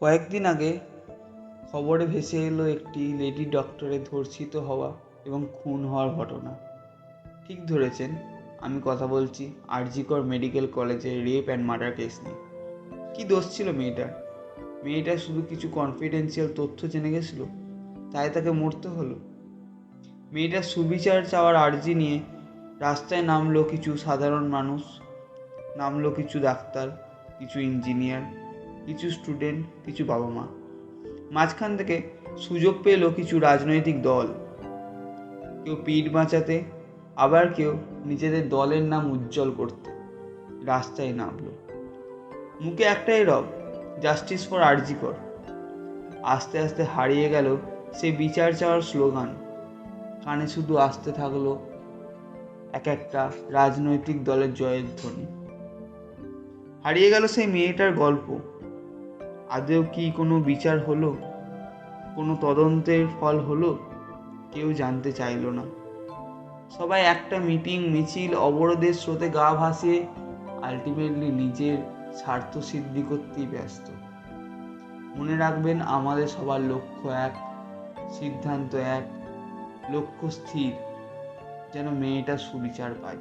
কয়েকদিন আগে খবরে ভেসে এলো একটি লেডি ডক্টরের ধর্ষিত হওয়া এবং খুন হওয়ার ঘটনা। ঠিক ধরেছেন, আমি কথা বলছি আরজিকর মেডিকেল কলেজের রেপ অ্যান্ড মার্ডার কেস নিয়ে। কী দোষ ছিল মেয়েটার মেয়েটা শুধু কিছু কনফিডেন্সিয়াল তথ্য জেনে গেছিল? তাই তাকে মরতে হলো? মেয়েটার সুবিচার চাওয়ার আর্জি নিয়ে রাস্তায় নামলো কিছু সাধারণ মানুষ, নামলো কিছু ডাক্তার, কিছু ইঞ্জিনিয়ার কিছু স্টুডেন্ট, কিছু বাবা মা মাঝখান থেকে সুযোগ পেল কিছু রাজনৈতিক দল। কেউ পিঠ বাঁচাতে, আবার কেউ নিজেদের দলের নাম উজ্জ্বল করতে। রাস্তায় নামলো। মুখে একটাই রব, জাস্টিস ফর আরজিকর আস্তে আস্তে হারিয়ে গেল সেই বিচার চাওয়ার স্লোগান। কানে শুধু আসতে থাকল এক একটা রাজনৈতিক দলের জয়ের ধ্বনি। হারিয়ে গেল সেই মেয়েটার গল্প। আদেও কি কোনো বিচার হলো? কোনো তদন্তের ফল হলো? কেউ জানতে চাইলো না। সবাই একটা মিটিং, মিছিল, অবরোধের স্রোতে গা ভাসে আলটিমেটলি নিজের স্বার্থ সিদ্ধি করতেই ব্যস্ত। মনে রাখবেন, আমাদের সবার লক্ষ্য এক, সিদ্ধান্ত এক, লক্ষ্য স্থির, যেন মেয়েটা সুবিচার পায়।